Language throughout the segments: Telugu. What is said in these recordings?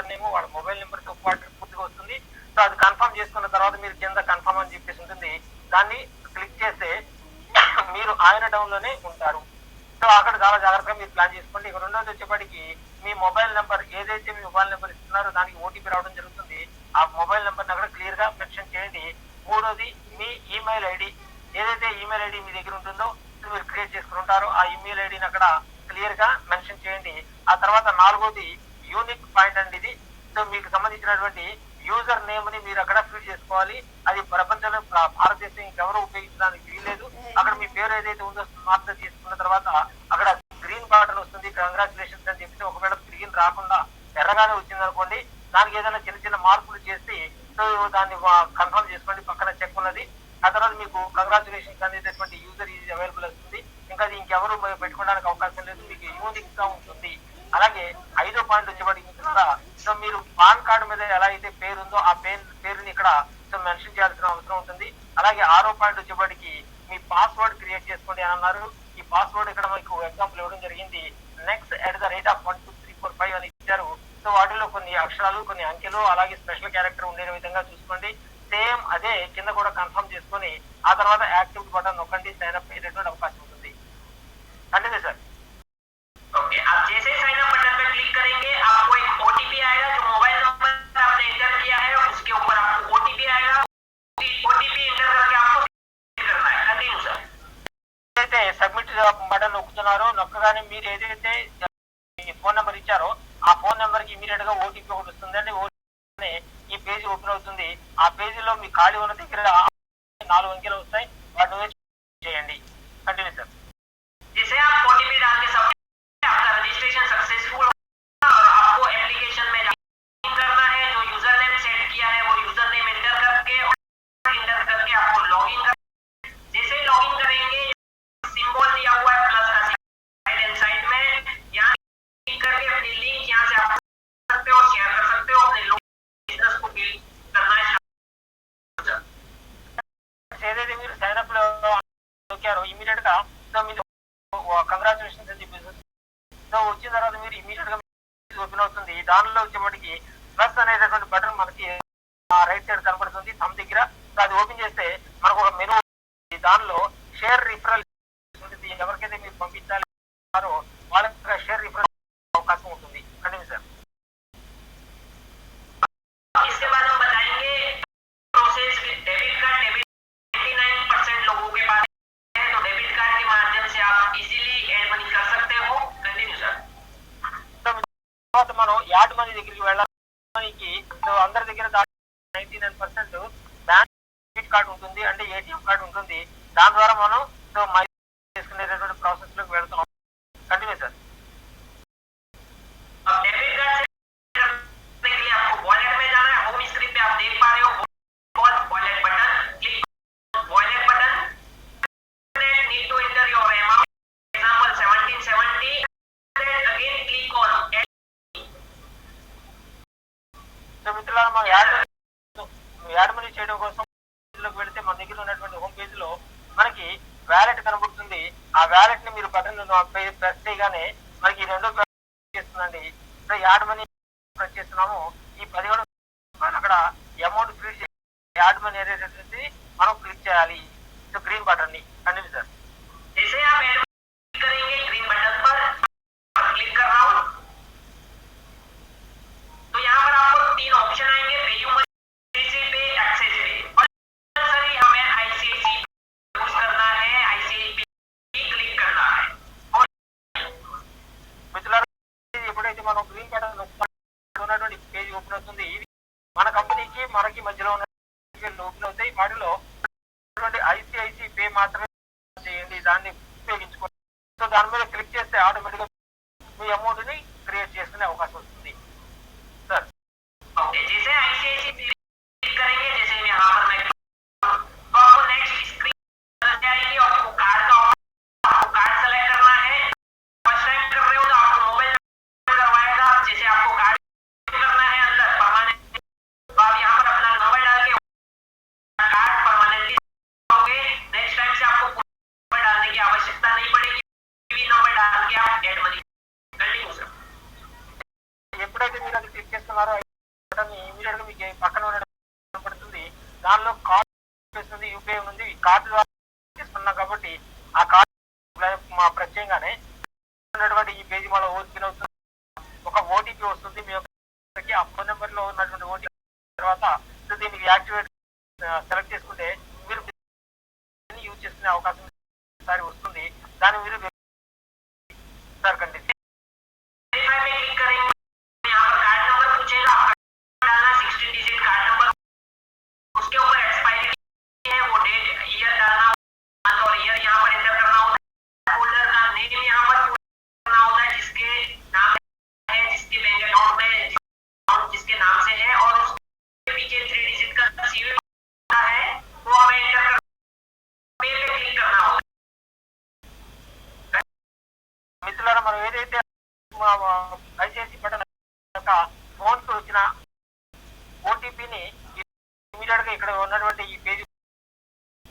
యూజర్ నేమ్ వాళ్ళ మొబైల్ నెంబర్తో పాటు పూర్తిగా వస్తుంది. సో అది కన్ఫర్మ్ చేసుకున్న తర్వాత మీరు కింద కన్ఫర్మ్ అని చెప్పేసి ఉంటుంది. దాన్ని క్లిక్ చేస్తే మీరు ఆయన డౌన్లోనే ఉంటారు. సో అక్కడ చాలా జాగ్రత్తగా మీరు ప్లాన్ చేసుకోండి. ఇక రెండోది వచ్చేప్పటికి మీ మొబైల్ నెంబర్ ఏదైతే మీ మొబైల్ నెంబర్ ఇస్తున్నారో దానికి ఓటీపీ రావడం జరుగుతుంది. ఆ మొబైల్ నెంబర్ అక్కడ క్లియర్గా మెన్షన్ చేయండి. మూడోది మీ ఈమెయిల్ ఐడి. ఏదైతే ఈమెయిల్ ఐడి మీ దగ్గర ఉంటుందో మీరు క్రియేట్ చేసుకుంటారో ఉంటారో ఆ ఈమెయిల్ ఐడిని అక్కడ క్లియర్గా మెన్షన్ చేయండి. ఆ తర్వాత నాలుగోది యూనిక్ పాయింట్ అండి ఇది సో మీకు సంబంధించినటువంటి యూజర్ నేమ్ని మీరు అక్కడ ఫిల్ చేసుకోవాలి. అది ప్రపంచంలో భారతదేశం ఎవరు ఉపయోగించడానికి వీల్లేదు. అక్కడ మీ పేరు ఏదైతే ఉందో సమాప్తం చేసుకున్న తర్వాత అక్కడ గ్రీన్ బార్డర్ వస్తుంది. కంగ్రాచులేషన్స్ అని చెప్పి ఒకవేళ గ్రీన్ రాకుండా ఎర్రగానే వచ్చింది అనుకోండి దానికి ఏదైనా చిన్న చిన్న మార్పులు చేసి సో దాన్ని కన్ఫర్మ్ చేసుకోండి. పక్కన చెక్ ఉన్నది. ఆ తర్వాత మీకు కంగ్రాచులేషన్స్ అనేటటువంటి యూజర్ ఇది అవైలబుల్ వస్తుంది. ఇంకా అది ఇంకెవరు పెట్టుకోవడానికి అవకాశం లేదు. మీకు యూనిక్గా ఉంటుంది. అలాగే ఐదో పాయింట్ వచ్చేవాడికి సో మీరు పాన్ కార్డు మీద ఎలా అయితే పేరు ఉందో ఆ పేరు పేరుని ఇక్కడ సో మెన్షన్ చేయాల్సిన అవసరం ఉంటుంది. అలాగే ఆరో పాయింట్ వచ్చేవాడికి మీ పాస్వర్డ్ క్రియేట్ చేసుకోండి అని అన్నారు. ఈ పాస్వర్డ్ ఇక్కడ మీకు ఎగ్జాంపుల్ ఇవ్వడం జరిగింది. Next at the rate of one two three four five అని ఇచ్చారు. సో వాటిలో కొన్ని అక్షరాలు కొన్ని అంకెలు అలాగే స్పెషల్ క్యారెక్టర్ ఉండే విధంగా చూసుకోండి. సేమ్ అదే కింద కూడా కన్ఫర్మ్ చేసుకొని ఆ తర్వాత యాక్టివ్ బటన్ నొక్కండి సైన్ అప్ అయ్యేటటువంటి అవకాశం ఏదైతే సబ్మిట్ బటన్ నొక్కుతున్నారో నొక్కగానే మీరు ఏదైతే మీ ఫోన్ నెంబర్ ఇచ్చారో ఆ ఫోన్ నెంబర్ కి ఇమీడియట్ గా ఓటీపీ ఒకటి వస్తుందండి ఓటీపీ ఈ పేజీ ఓపెన్ అవుతుంది ఆ పేజీలో మీ ఖాళీ ఉన్న దగ్గర నాలుగు అంకెలు వస్తాయి వాటిని చేయండి కంటిన్యూ సార్ जैसे आप ओटीपी डाल के सब आपका रजिस्ट्रेशन सक्सेसफुल होगा और आपको एप्लीकेशन में लॉगिन करना है जो यूजर नेम सेट किया है वो यूजर नेम एंटर करके और एंटर करके आपको लॉगिन कर ఓపెన్ దానిలో వచ్చేప్పటికి ప్లస్ అనేటటువంటి బటన్ మనకి రైట్ సైడ్ కనపడుతుంది. తమ దగ్గర. అది ఓపెన్ చేస్తే మనకు ఒక మెనూ దానిలో షేర్ రిఫరల్ ఎవరికైతే మీరు పంపించాలి దగ్గరికి వెళ్ళడానికి అందరి దగ్గర ninety nine percent bank credit card ఉంటుంది అంటే ఏటీఎం కార్డు ఉంటుంది. దాని ద్వారా మనం వ్యాలెట్ని మీరు బటన్ ప్రెస్ చేయగానే మనకి ఈ రెండో చేస్తుందండి. సో యాడ్ మనీ ప్రెస్ చేస్తున్నాము. ఈ పదిహేడు అక్కడ అమౌంట్ ఫిల్ చేసి యాడ్ మనీ అనేటటువంటి మనం క్లిక్ చేయాలి. గ్రీన్ బటన్ని. కంటిన్యూ సార్ అయితే మనం గ్రీన్ బటన్ ఉన్నటువంటి పేజ్ ఓపెన్ అవుతుంది. ఇది మన కంపెనీకి మనకి మధ్యలో ఉన్న ఓపెన్ అవుతాయి. వాటిలో ఐసిఐసి పే మాత్రమే చేయండి. దాన్ని ఉపయోగించుకోండి. సో దాని మీద క్లిక్ చేస్తే ఆటోమేటిక్గా మీ అమౌంట్ని క్రియేట్ చేసుకునే అవకాశం వస్తుంది. ఓటీపీ వస్తుంది. మీ యొక్క ఆ ఫోన్ నెంబర్లో ఉన్నటువంటి ఓటీపీ తర్వాత సో దీనికి యాక్టివేట్ సెలెక్ట్ చేసుకుంటే మీరు యూజ్ చేసుకునే అవకాశం ఒకసారి వస్తుంది. దాన్ని మీరు సార్ ఇక్కడ ఉన్నటువంటి ఈ పేజీ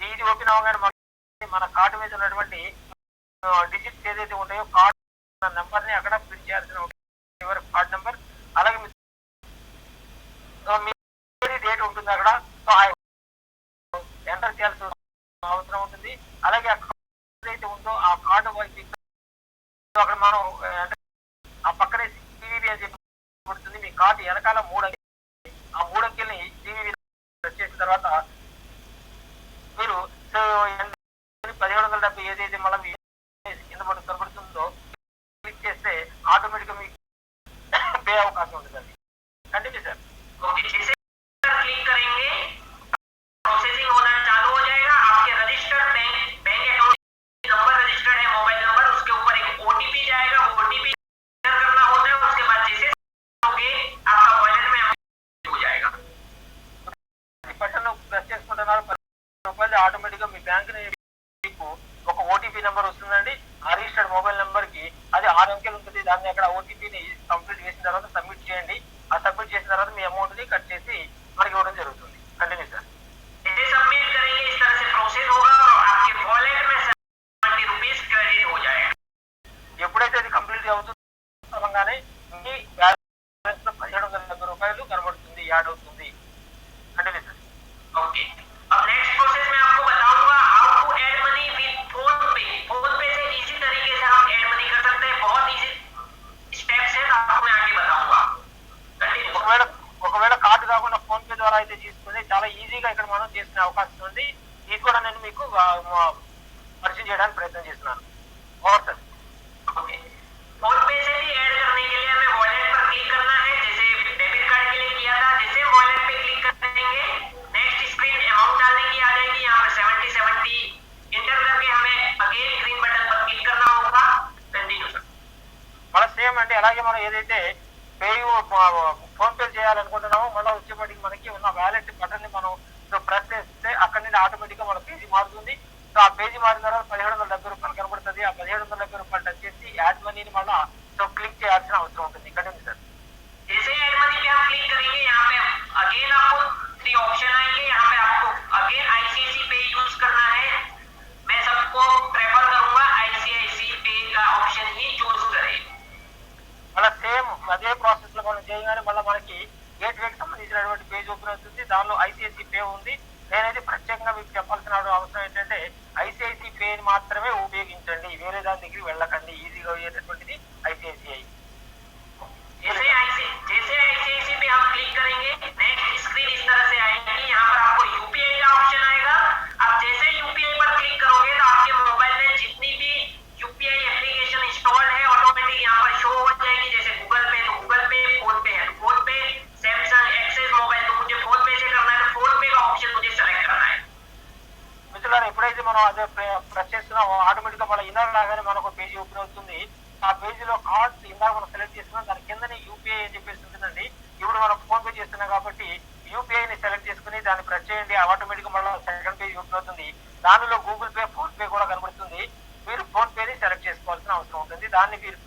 ఇది ఓపెన్ అవగానే మన- మన కార్డు మీద ఉన్నటువంటి డిజిట్స్ ఏదైతే ఉంటాయో కార్డు నెంబర్ని అక్కడ ఫిల్ చేయాల్సిన కార్డ్ నెంబర్ అలాగే మీ సో డేట్ ఉంటుంది అక్కడ సో ఎంటర్ చేయాల్సిన అవసరం ఉంటుంది. అలాగే ఏదైతే ఉందో ఆ కార్డు అక్కడ మనం ఆ, పక్కనే సివివి అని చెప్పి మీ కార్డు వెనకాల మూడు అంకెలు ఆ మూడు అంకెల్ని సివివి చేసిన తర్వాత మీరు పదిహేడు వందల డెబ్బై ఏదైతే మనం కింద పడి కనబడుతుందో క్లిక్ చేస్తే ఆటోమేటిక్గా మీకు పే అవకాశం ఉంటుంది కంటిన్యూ చేస్తే ఆటోమేటిక్గా మీ బ్యాంక్ మీకు ఒక ఓటీపీ నెంబర్ వస్తుందండి. ఆ రిజిస్టర్డ్ మొబైల్ నెంబర్కి అది ఆరు అంకెలు ఉంటుంది. దాన్ని అక్కడ ఓటీపీని కంప్లీట్ చేసిన తర్వాత సబ్మిట్ చేయండి. ఆ సబ్మిట్ చేసిన తర్వాత మీ అమౌంట్ని కట్ చేసి మనకి ఇవ్వడం జరుగుతుంది. కంటిన్యూ సార్ ఎప్పుడైతే అది కంప్లీట్ అవుతుందో మీ బ్యాలెన్స్ పదిహేడు వందల డెబ్బై రూపాయలు కనబడుతుంది యాడ్ అవుతుంది. ఆధారాలు అయితే తీసుకుని చాలా ఈజీగా ఇక్కడ మనం చేసుకునే అవకాశం ఉంది ఇది కూడా నేను మీకు పరిచయం చేయడానికి ప్రయత్నం చేస్తున్నాను ఓవర్ సార్ సేమ్ అంటే అలాగే మనం ఏదైతే పేయూ ఫోన్ పే చేయాలనుకుంటున్నామో మళ్ళీ వచ్చేప్పటికి మనకి ఉన్న వ్యాలెట్ బటన్ని మనం ప్రెస్ చేస్తే అక్కడ నుండి ఆటోమేటిక్గా మన పేజీ మారుతుంది. సో ఆ పేజీ మారిన తర్వాత పదిహేడు వందల డెబ్బై రూపాయలు కనబడుతుంది. ఆ పదిహేడు వందల డెబ్బై రూపాయలు టచ్ చేసి యాడ్ మనీని మళ్ళీ పేజ్ ఓపెన్ అవుతుంది. దానిలో ఐసిఐసి పే ఉంది. నేనైతే ప్రత్యేకంగా మీకు చెప్పాల్సిన అవసరం ఏంటంటే ఐసిఐసి పే మాత్రమే ఉపయోగించండి. వేరే దాని దగ్గరికి వెళ్ళకండి. ఈజీగా అయ్యేటటువంటి ప్రెస్ చేస్తున్నామో ఆటోమేటిక్గా మన ఇన్నర్ లాగానే మనకు పేజీ ఓపెన్ అవుతుంది. ఆ పేజీలో కార్డ్స్ ఇందాక మనం సెలెక్ట్ చేస్తున్నాం దాని కిందనే యూపీఐ అని చెప్పేసి ఉంటుందండి. ఇప్పుడు మనం ఫోన్ పే చేస్తున్నాం కాబట్టి యూపీఐ ని సెలెక్ట్ చేసుకుని దాన్ని ప్రెస్ చేయండి. ఆటోమేటిక్ మళ్ళీ సెకండ్ పేజ్ ఓపెన్ అవుతుంది. దానిలో గూగుల్ పే ఫోన్ పే కూడా కనబడుతుంది. మీరు ఫోన్ పే ని సెలెక్ట్ చేసుకోవాల్సిన అవసరం ఉంటుంది. దాన్ని మీరు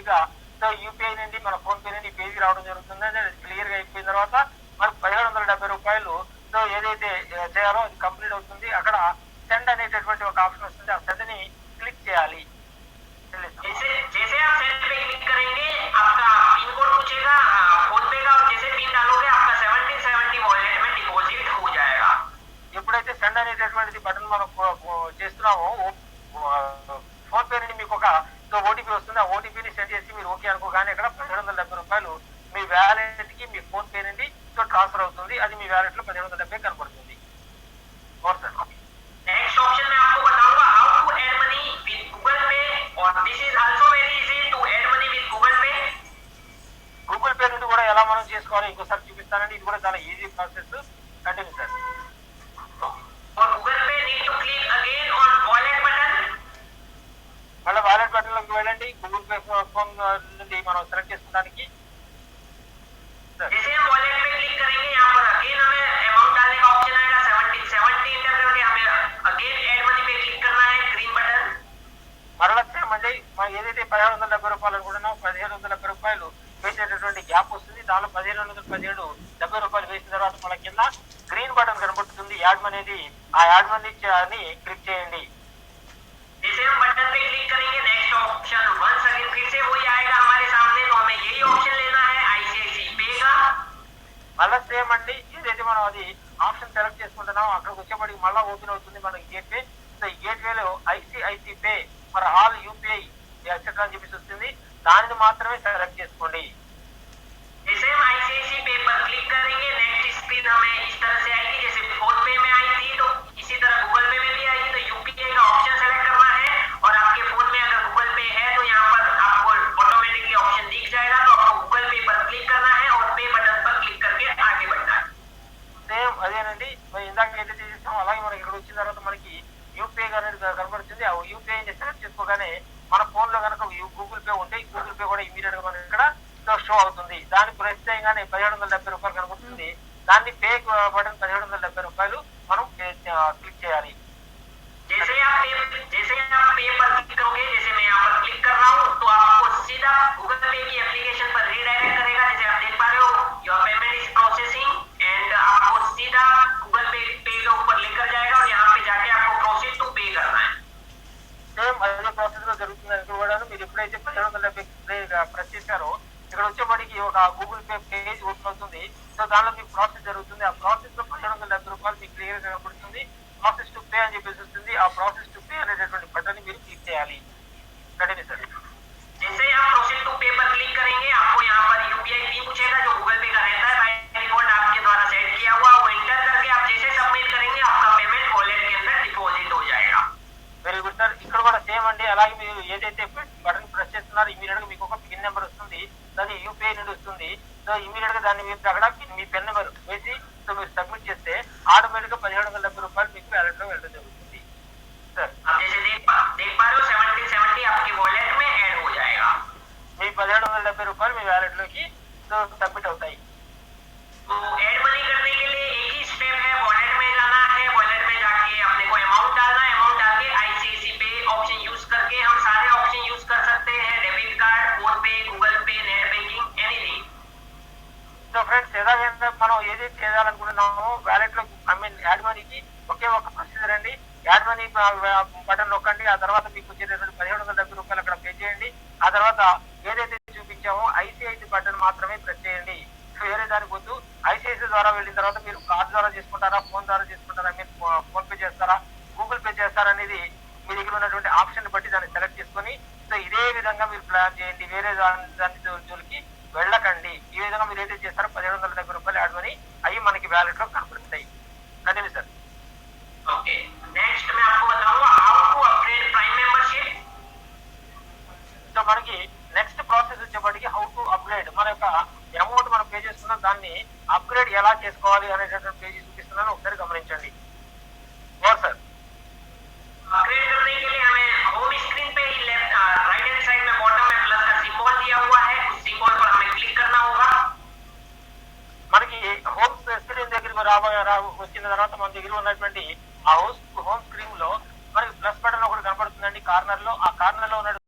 ఈజీగా సో యూపీఐ నుండి మన ఫోన్ పే నుండి పేజీ రావడం జరుగుతుంది అది క్లియర్గా అయిపోయిన తర్వాత మనకు పదిహేడు వందల డెబ్బై రూపాయలు సో ఏదైతే చేయాలో అది కంప్లీట్ అవుతుంది అక్కడ సెండ్ అనేటటువంటి ఒక ఆప్షన్ వస్తుంది ఆ సెండ్ని క్లిక్ చేయాలి. ఎప్పుడైతే సెండ్ అనేటటువంటిది బటన్ మనం చేస్తున్నాం మీ ఫోన్ పే నుండి సో ట్రాన్స్ఫర్ అవుతుంది. అది మీ వ్యాలెట్లో పదిహేను వందల ఆ యాడ్ మనీ అని క్లిక్ చేయండి जैसे हम बटन पे क्लिक करेंगे नेक्स्ट ऑप्शन वंस अगेन फिर से वही आएगा हमारे सामने तो हमें यही ऑप्शन लेना है आईसीआईसी पे का మళ్ళా సేమ్ అండి ఏదైతే మనం అది ఆప్షన్ సెలెక్ట్ చేసుకుంటున్నామో అక్కడికి వచ్చేప్పటికి మళ్ళీ ఓపెన్ అవుతుంది మనకి గేట్ వే సో ఈ గేట్ వేలో ICICI pay for all UPI et cetera అని చెప్పేసి వస్తుంది దానిని మాత్రమే సెలెక్ట్ చేసుకోండి जैसे हम आईसीआईसी पे पर क्लिक करेंगे नेक्स्ट स्क्रीन हमें इस तरह से आएगी, जैसे फ़ोन पे में आई थी तो इसी तरह गूगल पे में भी आएगी ఆటోమేటిక్గా పదిహేడు వందల డెబ్బై రూపాయలు మీకు వ్యాలెట్లో వెళ్ళడం జరుగుతుంది సార్ आपकी वॉलेट में ऐड हो जाएगा మీ పదిహేడు వందల డెబ్బై రూపాయలు మీ వ్యాలెట్ లోకి సో సబ్మిట్ అవుతాయి तो ऐड मनी करने के लिए एक ही स्टेप है वॉलेट में जाना है वॉलेट में जाके अपने को अमाउंट डालना है अमाउंट डाल के आईसीआईसी पे ऑप्शन यूज करके हम सारे ऑप्शन यूज कर सकते हैं debit card PhonePe Google Pay net banking anything so friends ఎలాగైనా మనం ఏదైతే చేయాలనుకుంటున్నామో వ్యాలెట్ లో ఐ మీన్ యాడ్ మనీకి ఒకే ఒక ప్రొసీజర్ అండి యాడ్ మనీ బటన్ నొక్కండి ఆ తర్వాత మీకు వచ్చేటటువంటి పదిహేడు వందల చేయండి. ఆ తర్వాత ఏదైతే చూపించామో ఐసిఐసి బటన్ మాత్రమే ప్రెస్ చేయండి. వేరే దానికి వద్దు. ఐసిఐసి ద్వారా వెళ్ళిన తర్వాత మీరు కార్డు ద్వారా చేసుకుంటారా ఫోన్ ద్వారా చేసుకుంటారా మీరు ఫోన్ పే చేస్తారా గూగుల్ పే చేస్తారా అనేది మీ దగ్గర ఉన్నటువంటి ఆప్షన్ బట్టి దాన్ని సెలెక్ట్ చేసుకొని సో ఇదే విధంగా మీరు ప్లాన్ చేయండి. వేరే దాని దాని జోలికి వెళ్ళకండి. ఈ విధంగా మీరు ఏదైతే చేస్తారో పదిహేడు వందల డెబ్బై రూపాయలు యాడ్ అవి మనకి వ్యాలెట్లో దాన్ని అప్గ్రేడ్ ఎలా చేసుకోవాలి అనేటటువంటి పేజీ చూపిస్తున్నాను. ఒకసారి గమనించండి. సార్ మనకి హోమ్ స్క్రీన్ దగ్గరికి రాబోయే వచ్చిన తర్వాత మన దగ్గర ఉన్నటువంటి ఆ హోమ్ స్క్రీన్లో మనకి ప్లస్ బటన్ ఒకటి కనపడుతుందండి కార్నర్లో. ఆ కార్నర్లో ఉన్న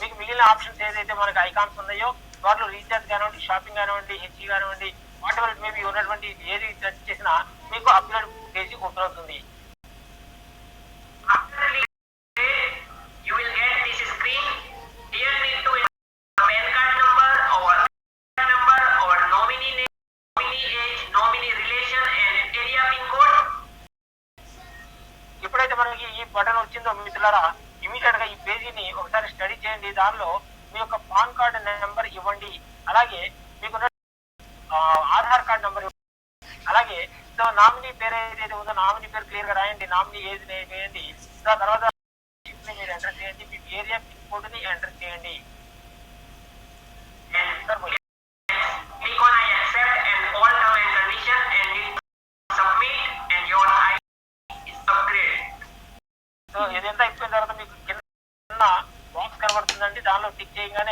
మీకు మిగిలిన ఆప్షన్స్ ఏదైతే మనకి ఐకాన్స్ ఉన్నాయో వాటిలో రీఛార్జ్ కానివ్వండి షాపింగ్ కానివ్వండి హెచ్ఈ కానివ్వండి వాట్ ఎవర్ మేబీ ఉన్నటువంటి ఏది టచ్ చేసినా మీకు అప్లోడ్ పేజీ ఓపెన్ అవుతుంది స్టడీ దానిలో మీ యొక్క పాన్ కార్డు నెంబర్ ఇవ్వండి. అలాగే మీకున్న ఆధార్ కార్డు నెంబర్ అలాగే సో నామినీ పేరు ఏదైతే ఉందో నామినీ పేరు క్లియర్గా రాయండి. నామినీ ఏది వేయండి దాని తర్వాత మీరు ఎంటర్ చేయండి. మీ ఏరియా పిన్ కోడ్ని ఎంటర్ చేయండి. సో ఇదంతా